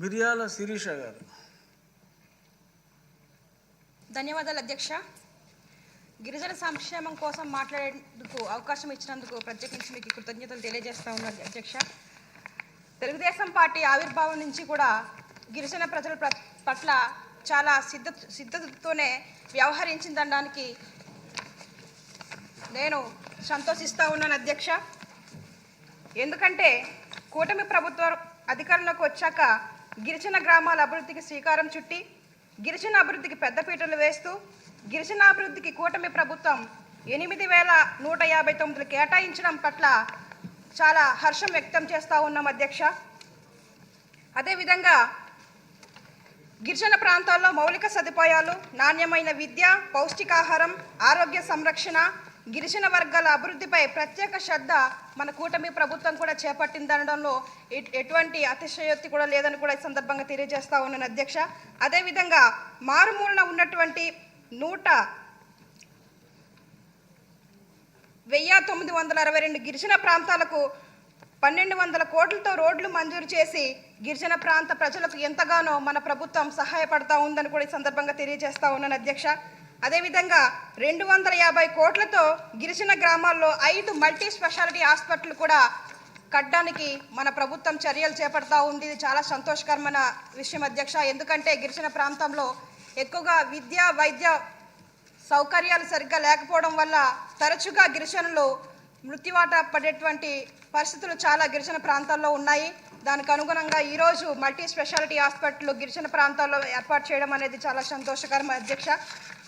మిరియాల శిరీష గారు. ధన్యవాదాలు అధ్యక్ష. గిరిజన సంక్షేమం కోసం మాట్లాడేందుకు అవకాశం ఇచ్చినందుకు ప్రత్యేకించి మీకు కృతజ్ఞతలు తెలియజేస్తా ఉన్నాను అధ్యక్ష. తెలుగుదేశం పార్టీ ఆవిర్భావం నుంచి కూడా గిరిజన ప్రజల పట్ల చాలా సిద్ధ సిద్ధతతోనే వ్యవహరించిందనడానికి నేను సంతోషిస్తూ ఉన్నాను అధ్యక్ష. ఎందుకంటే కూటమి ప్రభుత్వం అధికారంలోకి వచ్చాక గిరిజన గ్రామాల అభివృద్ధికి శ్రీకారం చుట్టి గిరిజన అభివృద్ధికి పెద్దపీటలు వేస్తూ గిరిజన అభివృద్ధికి కూటమి ప్రభుత్వం ఎనిమిది వేల నూట యాభై తొమ్మిదిలు కేటాయించడం పట్ల చాలా హర్షం వ్యక్తం చేస్తూ ఉన్నాం అధ్యక్ష. అదేవిధంగా గిరిజన ప్రాంతాల్లో మౌలిక సదుపాయాలు నాణ్యమైన విద్య పౌష్టికాహారం ఆరోగ్య సంరక్షణ గిరిజన వర్గాల అభివృద్ధిపై ప్రత్యేక శ్రద్ధ మన కూటమి ప్రభుత్వం కూడా చేపట్టిందనడంలో ఎటువంటి అతిశయోక్తి కూడా లేదని కూడా ఈ సందర్భంగా తెలియజేస్తా ఉన్నాను అధ్యక్ష. అదేవిధంగా మారుమూలన ఉన్నటువంటి నూట వెయ్యి తొమ్మిది వందల అరవై రెండు గిరిజన ప్రాంతాలకు పన్నెండు వందల కోట్లతో రోడ్లు మంజూరు చేసి గిరిజన ప్రాంత ప్రజలకు ఎంతగానో మన ప్రభుత్వం సహాయపడతా ఉందని కూడా ఈ సందర్భంగా తెలియజేస్తా ఉన్నాను అధ్యక్ష. అదేవిధంగా రెండు వందల యాభై కోట్లతో గిరిజన గ్రామాల్లో ఐదు మల్టీ స్పెషాలిటీ హాస్పిటల్ కూడా కట్టడానికి మన ప్రభుత్వం చర్యలు చేపడతా ఉంది. ఇది చాలా సంతోషకరమైన విషయం అధ్యక్ష. ఎందుకంటే గిరిజన ప్రాంతంలో ఎక్కువగా విద్య వైద్య సౌకర్యాలు సరిగ్గా లేకపోవడం వల్ల తరచుగా గిరిజనులు మృత్యువాట పడేటువంటి పరిస్థితులు చాలా గిరిజన ప్రాంతాల్లో ఉన్నాయి. దానికి అనుగుణంగా ఈరోజు మల్టీ స్పెషాలిటీ హాస్పిటల్ గిరిజన ప్రాంతాల్లో ఏర్పాటు చేయడం అనేది చాలా సంతోషకరం అధ్యక్ష.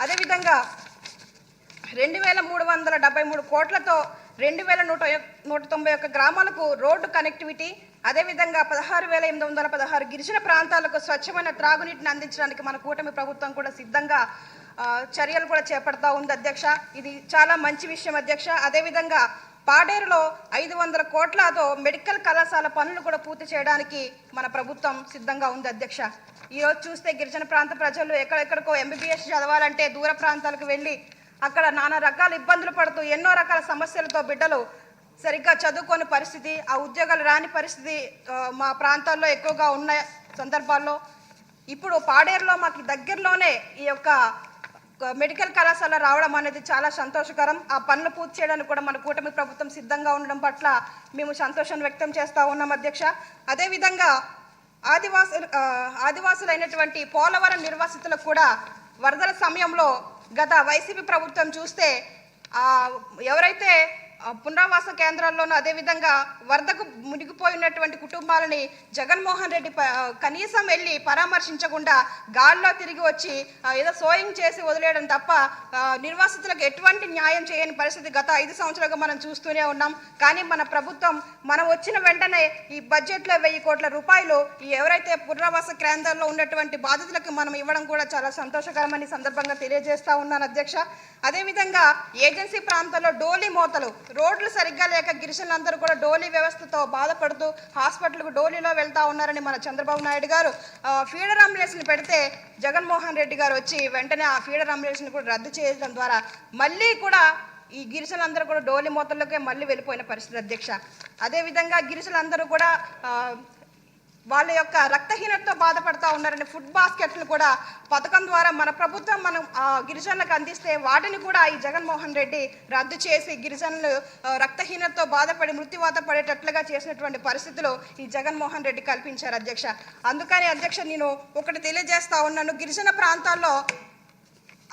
అదేవిధంగా రెండు వేల మూడు వందల డెబ్బై మూడు కోట్లతో రెండు వేల నూట నూట తొంభై ఒక్క గ్రామాలకు రోడ్డు కనెక్టివిటీ అదేవిధంగా పదహారు వేల ఎనిమిది వందల పదహారు గిరిజన ప్రాంతాలకు స్వచ్ఛమైన త్రాగునీటిని అందించడానికి మన కూటమి ప్రభుత్వం కూడా సిద్ధంగా చర్యలు కూడా చేపడతా ఉంది అధ్యక్ష. ఇది చాలా మంచి విషయం అధ్యక్ష. అదేవిధంగా పాడేరులో ఐదు వందల కోట్లతో మెడికల్ కళాశాల పనులు కూడా పూర్తి చేయడానికి మన ప్రభుత్వం సిద్ధంగా ఉంది అధ్యక్ష. ఈరోజు చూస్తే గిరిజన ప్రాంత ప్రజలు ఎక్కడెక్కడికో ఎంబీబీఎస్ చదవాలంటే దూర ప్రాంతాలకు వెళ్ళి అక్కడ నానా రకాల ఇబ్బందులు పడుతూ ఎన్నో రకాల సమస్యలతో బిడ్డలు సరిగ్గా చదువుకోని పరిస్థితి ఆ ఉద్యోగాలు రాని పరిస్థితి మా ప్రాంతాల్లో ఎక్కువగా ఉన్న సందర్భాల్లో. ఇప్పుడు పాడేరులో మాకు దగ్గరలోనే ఈ యొక్క మెడికల్ కళాశాల రావడం అనేది చాలా సంతోషకరం. ఆ పనులు పూర్తి చేయడానికి కూడా మన కూటమి ప్రభుత్వం సిద్ధంగా ఉండడం పట్ల మేము సంతోషం వ్యక్తం చేస్తూ ఉన్నాం అధ్యక్ష. అదేవిధంగా ఆదివాసులు ఆదివాసులైనటువంటి పోలవరం నిర్వాసితులకు కూడా వరదల సమయంలో గత వైసీపీ ప్రభుత్వం చూస్తే ఎవరైతే పునరావాస కేంద్రాల్లోనూ అదేవిధంగా వరదకు మునిగిపోయినటువంటి కుటుంబాలని జగన్మోహన్ రెడ్డి కనీసం వెళ్ళి పరామర్శించకుండా గాల్లో తిరిగి వచ్చి ఏదో సోయింగ్ చేసి వదిలేయడం తప్ప నిర్వాసితులకు ఎటువంటి న్యాయం చేయని పరిస్థితి గత ఐదు సంవత్సరాలుగా మనం చూస్తూనే ఉన్నాం. కానీ మన ప్రభుత్వం మనం వచ్చిన వెంటనే ఈ బడ్జెట్లో వెయ్యి కోట్ల రూపాయలు ఎవరైతే పునరావాస కేంద్రాల్లో ఉన్నటువంటి బాధితులకు మనం ఇవ్వడం కూడా చాలా సంతోషకరమని సందర్భంగా తెలియజేస్తా ఉన్నాను అధ్యక్ష. అదేవిధంగా ఏజెన్సీ ప్రాంతాల్లో డోలీ మోతలు రోడ్లు సరిగ్గా లేక గిరిజనులందరూ కూడా డోలీ వ్యవస్థతో బాధపడుతూ హాస్పిటల్కు డోలీలో వెళ్తా ఉన్నారని మన చంద్రబాబు నాయుడు గారు ఫీడర్ అంబులెన్స్ని పెడితే జగన్మోహన్ రెడ్డి గారు వచ్చి వెంటనే ఆ ఫీడర్ అంబులెన్స్ని కూడా రద్దు చేయడం ద్వారా మళ్ళీ కూడా ఈ గిరిజనులందరూ కూడా డోలి మూతల్లోకే మళ్ళీ వెళ్ళిపోయిన పరిస్థితి అధ్యక్ష. అదేవిధంగా గిరిజనులందరూ కూడా వాళ్ళ యొక్క రక్తహీనతతో బాధపడతా ఉన్నారని ఫుడ్ బాస్కెట్లు కూడా పథకం ద్వారా మన ప్రభుత్వం మనం గిరిజనులకు అందిస్తే వాటిని కూడా ఈ జగన్మోహన్ రెడ్డి రద్దు చేసి గిరిజనులు రక్తహీనతతో బాధపడి మృత్యువాత పడేటట్లుగా చేసినటువంటి పరిస్థితులు ఈ జగన్మోహన్ రెడ్డి కల్పించారు అధ్యక్ష. అందుకని అధ్యక్ష నేను ఒకటి తెలియజేస్తా ఉన్నాను. గిరిజన ప్రాంతాల్లో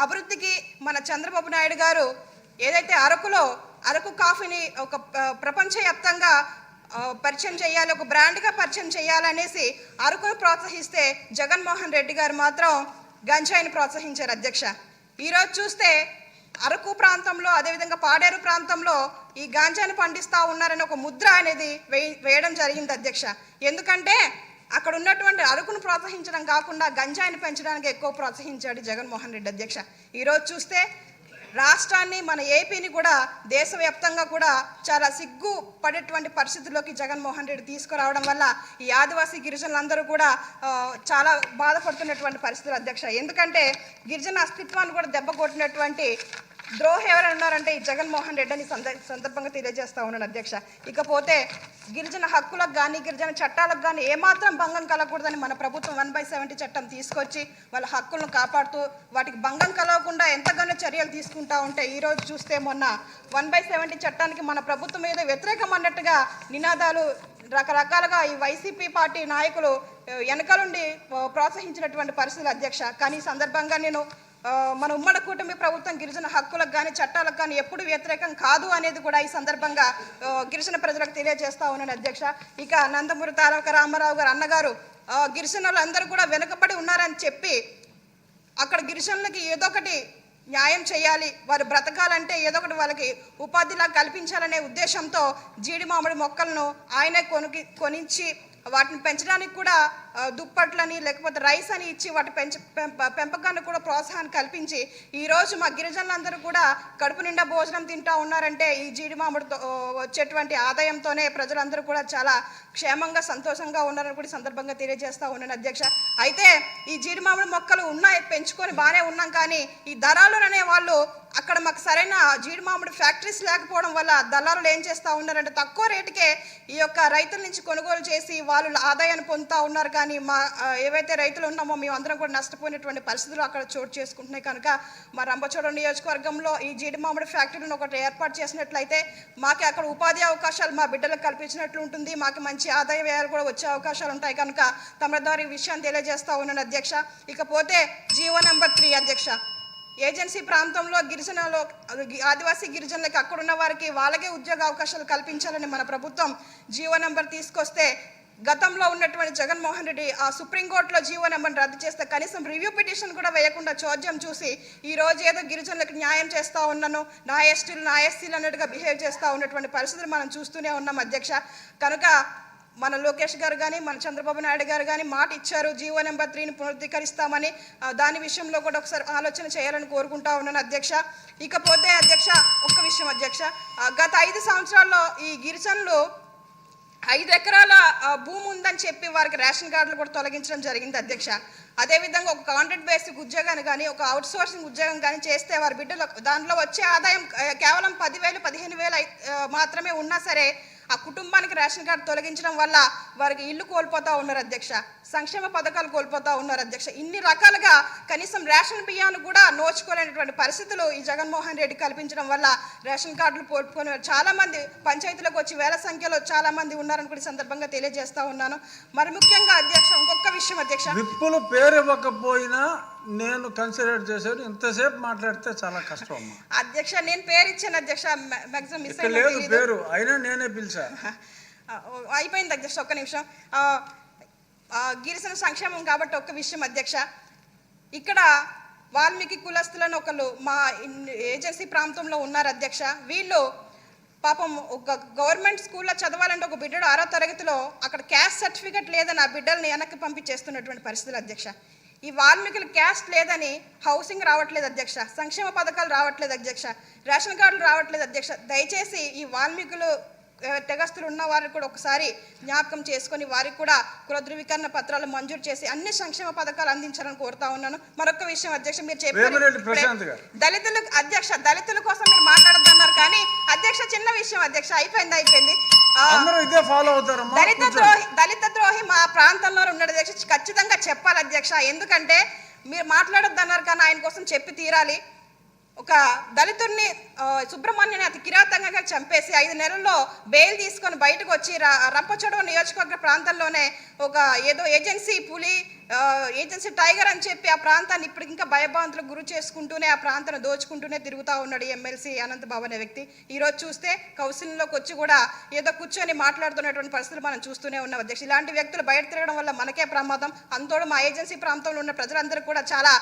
అభివృద్ధికి మన చంద్రబాబు నాయుడు గారు ఏదైతే అరకులో అరకు కాఫీని ఒక ప్రపంచవ్యాప్తంగా పరిచయం చేయాలి ఒక బ్రాండ్గా పరిచయం చేయాలనేసి అరకును ప్రోత్సహిస్తే జగన్మోహన్ రెడ్డి గారు మాత్రం గంజాయిని ప్రోత్సహించారు అధ్యక్ష. ఈరోజు చూస్తే అరకు ప్రాంతంలో అదేవిధంగా పాడేరు ప్రాంతంలో ఈ గాంజాని పండిస్తూ ఉన్నారని ఒక ముద్ర అనేది వేయ వేయడం జరిగింది అధ్యక్ష. ఎందుకంటే అక్కడ ఉన్నటువంటి అరకును ప్రోత్సహించడం కాకుండా గంజాయిని పెంచడానికి ఎక్కువ ప్రోత్సహించాడు జగన్మోహన్ రెడ్డి అధ్యక్ష. ఈరోజు చూస్తే రాష్ట్రాన్ని మన ఏపీని కూడా దేశవ్యాప్తంగా కూడా చాలా సిగ్గు పడేటువంటి పరిస్థితుల్లోకి జగన్మోహన్ రెడ్డి తీసుకురావడం వల్ల ఈ ఆదివాసీ గిరిజనులందరూ కూడా చాలా బాధపడుతున్నటువంటి పరిస్థితులు అధ్యక్ష. ఎందుకంటే గిరిజన అస్తిత్వాన్ని కూడా దెబ్బ కొట్టినటువంటి ద్రోహి ఎవరు ఉన్నారంటే ఈ జగన్మోహన్ రెడ్డి అని సంద సందర్భంగా తెలియజేస్తా ఉన్నాను అధ్యక్ష. ఇకపోతే గిరిజన హక్కులకు కానీ గిరిజన చట్టాలకు కానీ ఏమాత్రం భంగం కలగకూడదని మన ప్రభుత్వం వన్ బై సెవెంటీ చట్టం తీసుకొచ్చి వాళ్ళ హక్కులను కాపాడుతూ వాటికి భంగం కలగకుండా ఎంతగానో చర్యలు తీసుకుంటా ఉంటే ఈరోజు చూస్తే మొన్న వన్ బై సెవెంటీ చట్టానికి మన ప్రభుత్వం మీద వ్యతిరేకం అన్నట్టుగా నినాదాలు రకరకాలుగా ఈ వైసీపీ పార్టీ నాయకులు వెనకలుండి ప్రోత్సహించినటువంటి పరిస్థితులు అధ్యక్ష. కానీ ఈ సందర్భంగా నేను మన ఉమ్మడి కూటమి ప్రభుత్వం గిరిజన హక్కులకు కానీ చట్టాలకు కానీ ఎప్పుడు వ్యతిరేకం కాదు అనేది కూడా ఈ సందర్భంగా గిరిజన ప్రజలకు తెలియజేస్తా ఉన్నాను అధ్యక్ష. ఇక నందమూరి తారక రామారావు గారు అన్నగారు గిరిజనులు అందరూ కూడా వెనుకబడి ఉన్నారని చెప్పి అక్కడ గిరిజనులకి ఏదో ఒకటి న్యాయం చేయాలి వారు బ్రతకాలంటే ఏదో ఒకటి వాళ్ళకి ఉపాధిలా కల్పించాలనే ఉద్దేశంతో జీడి మామిడి మొక్కలను ఆయనే కొనుకి కొనించి వాటిని పెంచడానికి కూడా దుప్పట్లని లేకపోతే రైస్ అని ఇచ్చి వాటి పెంచ పెంప పెంపకానికి కూడా ప్రోత్సాహాన్ని కల్పించి ఈరోజు మా గిరిజనులందరూ కూడా కడుపు నిండా భోజనం తింటా ఉన్నారంటే ఈ జీడి మామిడితో వచ్చేటువంటి ఆదాయంతోనే ప్రజలందరూ కూడా చాలా క్షేమంగా సంతోషంగా ఉన్నారని కూడా సందర్భంగా తెలియజేస్తా ఉన్నాను అధ్యక్ష. అయితే ఈ జీడి మామిడి మొక్కలు ఉన్నాయి పెంచుకొని బాగానే ఉన్నాం కానీ ఈ దళాలు అనే వాళ్ళు అక్కడ మాకు సరైన జీడి మామిడి ఫ్యాక్టరీస్ లేకపోవడం వల్ల దళారులు ఏం చేస్తూ ఉన్నారంటే తక్కువ రేటుకే ఈ యొక్క రైతుల నుంచి కొనుగోలు చేసి వాళ్ళు ఆదాయాన్ని పొందుతూ ఉన్నారు కానీ మా ఏవైతే రైతులు ఉన్నామో మేము అందరం కూడా నష్టపోయినటువంటి పరిస్థితులు అక్కడ చోటు చేసుకుంటున్నాయి. కనుక మా రంపచోడ నియోజకవర్గంలో ఈ జీడి మామిడి ఫ్యాక్టరీని ఒకటి ఏర్పాటు చేసినట్లయితే మాకు అక్కడ ఉపాధి అవకాశాలు మా బిడ్డలకు కల్పించినట్లు ఉంటుంది. మాకు మంచి ఆదాయ వ్యయాలు కూడా వచ్చే అవకాశాలు ఉంటాయి. కనుక తమ ద్వారా ఈ విషయాన్ని తెలియజేస్తా ఉన్నాను అధ్యక్ష. ఇకపోతే జీవో నెంబర్ త్రీ అధ్యక్ష. ఏజెన్సీ ప్రాంతంలో గిరిజనలో ఆదివాసీ గిరిజనులకి అక్కడున్న వారికి వాళ్ళకే ఉద్యోగ అవకాశాలు కల్పించాలని మన ప్రభుత్వం జీవో నెంబర్ తీసుకొస్తే గతంలో ఉన్నటువంటి జగన్మోహన్ రెడ్డి ఆ సుప్రీంకోర్టులో జీవో నెంబర్ని రద్దు చేస్తే కనీసం రివ్యూ పిటిషన్ కూడా వేయకుండా చోద్యం చూసి ఈ రోజు ఏదో గిరిజనులకు న్యాయం చేస్తూ ఉన్నాను నా ఎస్టీలు నా ఎస్సీలు అన్నట్టుగా బిహేవ్ చేస్తూ ఉన్నటువంటి పరిస్థితులు మనం చూస్తూనే ఉన్నాం అధ్యక్ష. కనుక మన లోకేష్ గారు కానీ మన చంద్రబాబు నాయుడు గారు కానీ మాట ఇచ్చారు జీవో నెంబర్ త్రీని పునరుద్ధీకరిస్తామని. దాని విషయంలో కూడా ఒకసారి ఆలోచన చేయాలని కోరుకుంటా ఉన్నాను అధ్యక్ష. ఇకపోతే అధ్యక్ష ఒక్క విషయం అధ్యక్ష. గత ఐదు సంవత్సరాల్లో ఈ గిరిజనులు ఐదు ఎకరాల భూమి ఉందని చెప్పి వారికి రేషన్ కార్డులు కూడా తొలగించడం జరిగింది అధ్యక్ష. అదేవిధంగా ఒక కాంట్రాక్ట్ బేసిక్ ఉద్యోగాన్ని కానీ ఒక అవుట్ సోర్సింగ్ ఉద్యోగం కానీ చేస్తే వారి బిడ్డలు దాంట్లో వచ్చే ఆదాయం కేవలం పదివేలు పదిహేను వేలు మాత్రమే ఉన్నా సరే ఆ కుటుంబానికి రేషన్ కార్డు తొలగించడం వల్ల వారికి ఇల్లు కోల్పోతా ఉన్నారు అధ్యక్ష. సంక్షేమ పథకాలు కోల్పోతా ఉన్నారు అధ్యక్ష. ఇన్ని రకాలుగా కనీసం రేషన్ బియ్యాన్ని కూడా నోచుకోలేనటువంటి పరిస్థితులు ఈ జగన్మోహన్ రెడ్డి కల్పించడం వల్ల రేషన్ కార్డులు కోల్పోయిన చాలా మంది పంచాయతీలకు వచ్చి వేల సంఖ్యలో చాలా మంది ఉన్నారని కూడా సందర్భంగా తెలియజేస్తా ఉన్నాను. మరి ముఖ్యంగా అధ్యక్ష ఇంకొక విషయం అధ్యక్ష. విప్పులు పేరు ఇవ్వకపోయినా నేను కన్సిడర్ చేసేది ఇంతసేపు మాట్లాడితే చాలా కష్టం అధ్యక్ష నేను పేరు ఇచ్చాను అధ్యక్ష. ఇక్కడ లేదు పేరు. అయినా నేనే పిలిచా అయిపోయింది అధ్యక్ష ఒక్క నిమిషం. గిరిజన సంక్షేమం కాబట్టి ఒక్క విషయం అధ్యక్ష. ఇక్కడ వాల్మీకి కులస్తులను ఒకళ్ళు మా ఏజెన్సీ ప్రాంతంలో ఉన్నారు అధ్యక్ష. వీళ్ళు పాపం ఒక గవర్నమెంట్ స్కూల్లో చదవాలంటే ఒక బిడ్డడు ఆరో తరగతిలో అక్కడ క్యాస్ట్ సర్టిఫికెట్ లేదని ఆ బిడ్డల్ని వెనక్కి పంపించేస్తున్నటువంటి పరిస్థితులు అధ్యక్ష. ఈ వాల్మీకులు క్యాస్ట్ లేదని హౌసింగ్ రావట్లేదు అధ్యక్ష. సంక్షేమ పథకాలు రావట్లేదు అధ్యక్ష. రేషన్ కార్డులు రావట్లేదు అధ్యక్ష. దయచేసి ఈ వాల్మీకులు తెగస్తులు ఉన్న వారికి కూడా ఒకసారి జ్ఞాపకం చేసుకొని వారికి కూడా కుల ధృవీకరణ పత్రాలు మంజూరు చేసి అన్ని సంక్షేమ పథకాలు అందించాలని కోరుతా ఉన్నాను. మరొక విషయం అధ్యక్ష మీరు చెప్పారు. దళితులు అధ్యక్ష దళితుల కోసం మీరు మాట్లాడద్దన్నారు కానీ అధ్యక్ష చిన్న విషయం అధ్యక్ష అయిపోయింది అయిపోయింది. దళిత. ద్రోహి దళిత ద్రోహి మా ప్రాంతంలో ఉన్నాడు అధ్యక్ష. ఖచ్చితంగా చెప్పాలి అధ్యక్ష. ఎందుకంటే మీరు మాట్లాడొద్దన్నారు కానీ ఆయన కోసం చెప్పి తీరాలి. ఒక దళితుడిని ఆ, సుబ్రహ్మణ్యుని అతి కిరాతంగా చంపేసి ఐదు నెలల్లో బెయిల్ తీసుకొని బయటకు వచ్చి రంపచోడవ నియోజకవర్గ ప్రాంతంలోనే ఒక ఏదో ఏజెన్సీ పులి ఏజెన్సీ టైగర్ అని చెప్పి ఆ ప్రాంతాన్ని ఇప్పుడు ఇంకా భయభ్రాంతులకు గురి చేసుకుంటూనే ఆ ప్రాంతాన్ని దోచుకుంటూనే తిరుగుతూ ఉన్నాడు ఎమ్మెల్సీ అనంత్ బాబు అనే వ్యక్తి. ఈ రోజు చూస్తే కౌన్సిల్లోకి వచ్చి కూడా ఏదో కూర్చొని మాట్లాడుతున్నటువంటి పరిస్థితులు మనం చూస్తూనే ఉన్నాం అధ్యక్ష. ఇలాంటి వ్యక్తులు బయట తిరగడం వల్ల మనకే ప్రమాదం. అంతోడు మా ఏజెన్సీ ప్రాంతంలో ఉన్న ప్రజలందరూ కూడా చాలా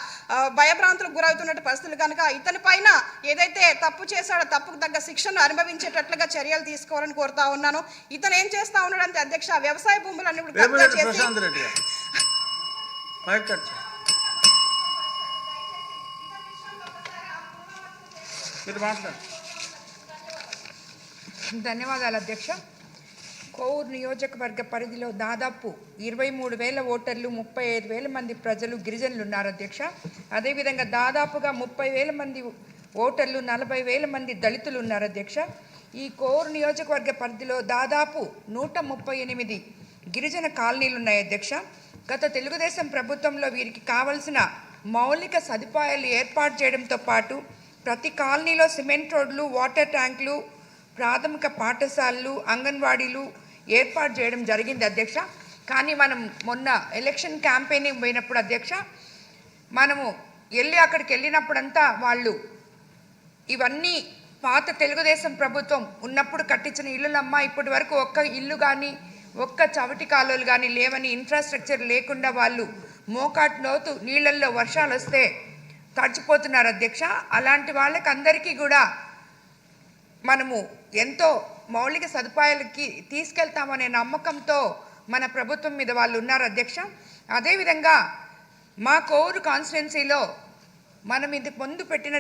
భయభ్రాంతులకు గురవుతున్న పరిస్థితులు కనుక ఇతని పైన ఏదైతే తప్పు చేశాడో తప్పుకు తగ్గ శిక్షను అనుభవించేటట్లుగా చర్యలు తీసుకోవాలని కోరుతా ఉన్నాను. ఇతను ఏం చేస్తా ఉన్నాడు అంటే అధ్యక్ష వ్యవసాయ భూములన్నీ కూడా చేసి మైక్ కట్ మీరు మాట్లాడండి ధన్యవాదాలు అధ్యక్ష. కోవూరు నియోజకవర్గ పరిధిలో దాదాపు ఇరవై మూడు వేల ఓటర్లు ముప్పై ఐదు వేల మంది ప్రజలు గిరిజనులు ఉన్నారు అధ్యక్ష. అదేవిధంగా దాదాపుగా ముప్పై వేల మంది ఓటర్లు నలభై వేల మంది దళితులు ఉన్నారు అధ్యక్ష. ఈ కోవూరు నియోజకవర్గ పరిధిలో దాదాపు నూట ముప్పై ఎనిమిది గిరిజన కాలనీలు ఉన్నాయి అధ్యక్ష. గత తెలుగుదేశం ప్రభుత్వంలో వీరికి కావలసిన మౌలిక సదుపాయాలు ఏర్పాటు చేయడంతో పాటు ప్రతి కాలనీలో సిమెంట్ రోడ్లు వాటర్ ట్యాంకులు ప్రాథమిక పాఠశాలలు అంగన్వాడీలు ఏర్పాటు చేయడం జరిగింది అధ్యక్ష. కానీ మనం మొన్న ఎలక్షన్ క్యాంపెయినింగ్ పోయినప్పుడు అధ్యక్ష మనము వెళ్ళి అక్కడికి వెళ్ళినప్పుడంతా వాళ్ళు ఇవన్నీ పాత తెలుగుదేశం ప్రభుత్వం ఉన్నప్పుడు కట్టించిన ఇల్లులమ్మ ఇప్పటి వరకు ఒక్క ఇల్లు కానీ ఒక్క చవటి కాలువలు కానీ లేవని ఇన్ఫ్రాస్ట్రక్చర్ లేకుండా వాళ్ళు మోకాటు లోతు నీళ్ళల్లో వర్షాలు వస్తే తడిచిపోతున్నారు అధ్యక్ష. అలాంటి వాళ్ళకి అందరికీ కూడా మనము ఎంతో మౌలిక సదుపాయాలకి తీసుకెళ్తామనే నమ్మకంతో మన ప్రభుత్వం మీద వాళ్ళు ఉన్నారు అధ్యక్ష. అదేవిధంగా మా కోరు కాన్స్టిట్యున్సీలో మనం ఇది ముందు పెట్టిన